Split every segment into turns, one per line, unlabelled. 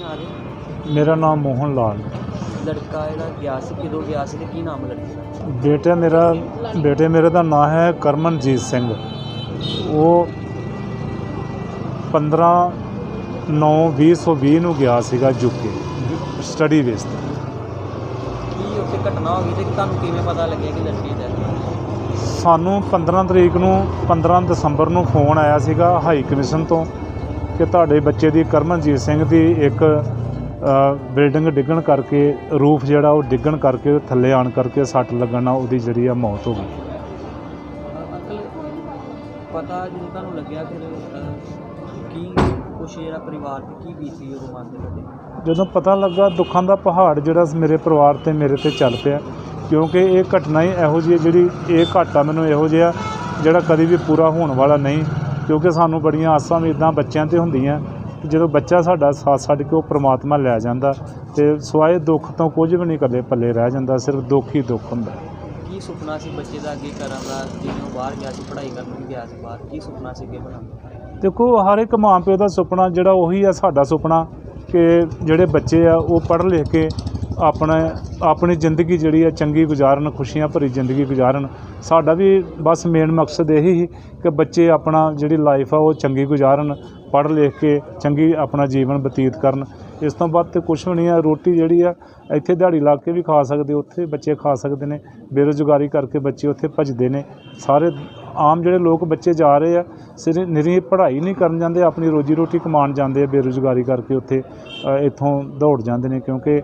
ਨਾਲ
ਮੇਰਾ ਨਾਮ ਮੋਹਨ ਲਾਲ।
ਲੜਕਾ ਜਿਹੜਾ ਗਿਆ ਸੀ ਕਿਦੋਂ ਗਿਆ ਸੀ ਤੇ ਕੀ ਨਾਮ ਲੜਕੇ ਦਾ?
ਬੇਟਾ ਮੇਰਾ ਬੇਟੇ ਮੇਰੇ ਦਾ ਨਾਮ ਹੈ ਕਰਮਨਜੀਤ ਸਿੰਘ। ਉਹ 15 9 2020 ਨੂੰ ਗਿਆ ਸੀਗਾ ਯੂਕੇ ਸਟੱਡੀ ਤੇ।
ਕੀ ਉੱਥੇ ਘਟਨਾ ਹੋ ਗਈ ਤੇ ਤੁਹਾਨੂੰ ਕਿਵੇਂ ਪਤਾ ਲੱਗਿਆ ਕਿ ਲੜਕੀ ਦਾ
ਸਾਨੂੰ 15 ਤਰੀਕ ਨੂੰ 15 ਦਸੰਬਰ ਨੂੰ ਫੋਨ ਆਇਆ ਸੀਗਾ ਹਾਈ ਕਮਿਸ਼ਨ ਤੋਂ। ਕਿ ਤੁਹਾਡੇ ਬੱਚੇ ਦੀ ਕਰਮਨਜੀਤ ਸਿੰਘ ਦੀ ਇੱਕ ਬਿਲਡਿੰਗ ਡਿੱਗਣ ਕਰਕੇ ਰੂਫ ਜਿਹੜਾ ਉਹ ਡਿੱਗਣ ਕਰਕੇ ਥੱਲੇ ਆਣ ਕਰਕੇ ਸੱਟ ਲੱਗਣ ਨਾਲ ਉਹਦੀ ਜਿਹੜੀ ਆ ਮੌਤ ਹੋ ਗਈ।
ਪਤਾ ਜਦੋਂ ਤੁਹਾਨੂੰ ਲੱਗਿਆ ਫਿਰ ਅਹ, ਕੀ ਕੁਛ ਜਿਹੜਾ ਪਰਿਵਾਰ ਤੇ ਕੀ ਬੀਤੀ ਉਹ ਮਨ ਦੇ ਵਿੱਚ?
ਜਦੋਂ ਪਤਾ ਲੱਗਾ ਦੁੱਖਾਂ ਦਾ ਪਹਾੜ ਜਿਹੜਾ ਮੇਰੇ ਪਰਿਵਾਰ ਤੇ ਮੇਰੇ ਤੇ ਚੱਲ ਪਿਆ ਕਿਉਂਕਿ ਇਹ ਘਟਨਾ ਹੀ ਇਹੋ ਜਿਹੀ ਜਿਹੜੀ ਇਹ ਘਾਟਾ ਮੈਨੂੰ ਇਹੋ ਜਿਹਾ ਜਿਹੜਾ ਕਦੀ ਵੀ ਪੂਰਾ ਹੋਣ ਵਾਲਾ ਨਹੀਂ ਕਿਉਂਕਿ ਸਾਨੂੰ ਬੜੀਆਂ ਆਸਾਂ ਵੀ ਇਦਾਂ ਬੱਚਿਆਂ ਤੇ ਹੁੰਦੀਆਂ ਕਿ ਜਦੋਂ ਬੱਚਾ ਸਾਡਾ ਸਾਥ ਛੱਡ ਕੇ ਉਹ ਪ੍ਰਮਾਤਮਾ ਲੈ ਜਾਂਦਾ ਤੇ ਸਵਾਏ ਦੁੱਖ ਤੋਂ ਕੁਝ ਵੀ ਨਹੀਂ ਕਦੇ ਪੱਲੇ ਰਹਿ ਜਾਂਦਾ ਸਿਰਫ ਦੁੱਖ ਹੀ ਦੁੱਖ ਹੁੰਦਾ।
ਕੀ ਸੁਪਨਾ ਸੀ ਬੱਚੇ ਦਾ ਅੱਗੇ ਕਰਨ ਦਾ? ਜਿਵੇਂ ਬਾਹਰ ਗਿਆ ਸੀ ਪੜ੍ਹਾਈ ਕਰਨ ਵੀ ਗਿਆ ਸੀ ਬਾਹਰ ਕੀ ਸੁਪਨਾ ਸੀ ਅੱਗੇ ਦਾ?
ਦੇਖੋ ਹਰ ਇੱਕ ਮਾਂ ਪਿਓ ਦਾ ਸੁਪਨਾ ਜਿਹੜਾ ਉਹੀ ਆ ਸਾਡਾ ਸੁਪਨਾ ਕਿ ਜਿਹੜੇ ਬੱਚੇ ਆ ਉਹ ਪੜ੍ਹ ਲਿਖ ਕੇ ਆਪਣਾ ਆਪਣੀ ਜ਼ਿੰਦਗੀ ਜਿਹੜੀ ਆ ਚੰਗੀ ਗੁਜ਼ਾਰਨ, ਖੁਸ਼ੀਆਂ ਭਰੀ ਜ਼ਿੰਦਗੀ ਗੁਜ਼ਾਰਨ, ਸਾਡਾ ਵੀ ਬਸ ਮੇਨ ਮਕਸਦ ਇਹੀ ਸੀ ਕਿ ਬੱਚੇ ਆਪਣਾ ਜਿਹੜੀ ਲਾਈਫ ਆ ਉਹ ਚੰਗੀ ਗੁਜ਼ਾਰਨ, ਪੜ੍ਹ ਲਿਖ ਕੇ ਚੰਗੀ ਆਪਣਾ ਜੀਵਨ ਬਤੀਤ ਕਰਨ। ਇਸ ਤੋਂ ਬਾਅਦ ਤੇ ਕੁਛ ਵੀ ਨਹੀਂ ਆ, ਰੋਟੀ ਜਿਹੜੀ ਆ ਇੱਥੇ ਦਿਹਾੜੀ ਲਾ ਕੇ ਵੀ ਖਾ ਸਕਦੇ, ਉੱਥੇ ਬੱਚੇ ਖਾ ਸਕਦੇ ਨੇ, ਬੇਰੁਜ਼ਗਾਰੀ ਕਰਕੇ ਬੱਚੇ ਉੱਥੇ ਭੱਜਦੇ ਨੇ, ਸਾਰੇ ਆਮ ਜਿਹੜੇ ਲੋਕ ਬੱਚੇ ਜਾ ਰਹੇ ਆ, ਸਿਰ ਨਿਰੀ ਪੜ੍ਹਾਈ ਨਹੀਂ ਕਰਨ ਜਾਂਦੇ, ਆਪਣੀ ਰੋਜੀ ਰੋਟੀ ਕਮਾਉਣ ਜਾਂਦੇ ਆ, ਬੇਰੁਜ਼ਗਾਰੀ ਕਰਕੇ ਉੱਥੇ ਇੱਥੋਂ ਦੌੜ ਜਾਂਦੇ ਨੇ ਕਿਉਂਕਿ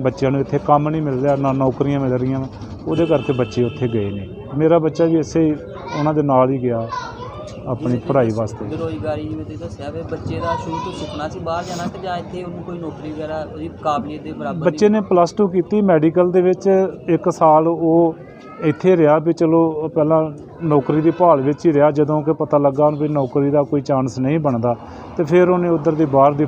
ਬੱਚਿਆਂ ਨੂੰ ਇੱਥੇ ਕੰਮ ਨਹੀਂ ਮਿਲ ਰਿਹਾ, ਨਾ ਨੌਕਰੀਆਂ ਮਿਲ ਰਹੀਆਂ ਉਹਦੇ ਕਰਕੇ ਬੱਚੇ ਉੱਥੇ ਗਏ ਨੇ। ਮੇਰਾ ਬੱਚਾ ਵੀ ਇਸੇ ਉਹਨਾਂ ਦੇ ਨਾਲ ਹੀ ਗਿਆ। ਆਪਣੀ ਪੜ੍ਹਾਈ ਵਾਸਤੇ।
ਬੇਰੁਜ਼ਗਾਰੀ ਜਿਵੇਂ ਤੁਸੀਂ ਦੱਸਿਆ ਵੀ ਬੱਚੇ ਦਾ ਸ਼ੁਰੂ ਤੋਂ ਸੁਪਨਾ ਸੀ ਬਾਹਰ ਜਾਣਾ ਕਿ ਜਾਂ ਇੱਥੇ ਉਹਨੂੰ ਕੋਈ ਨੌਕਰੀ ਵਗੈਰਾ ਉਹਦੀ ਕਾਬਲੀਅਤ ਦੇ ਬਰਾਬਰ
ਬੱਚੇ ਨੇ ਪਲੱਸ 2 ਕੀਤੀ ਮੈਡੀਕਲ ਦੇ ਵਿੱਚ ਇੱਕ ਸਾਲ ਉਹ ਇੱਥੇ ਰਿਹਾ ਵੀ ਚਲੋ ਪਹਿਲਾਂ ਨੌਕਰੀ ਦੀ ਭਾਲ ਵਿੱਚ ਹੀ ਰਿਹਾ ਜਦੋਂ ਕਿ ਪਤਾ ਲੱਗਾ ਉਹਨੂੰ ਵੀ ਨੌਕਰੀ ਦਾ ਕੋਈ ਚਾਂਸ ਨਹੀਂ ਬਣਦਾ ਤੇ ਫਿਰ ਉਹਨੇ ਉਧਰ ਦੀ ਬਾਹਰ ਦੀ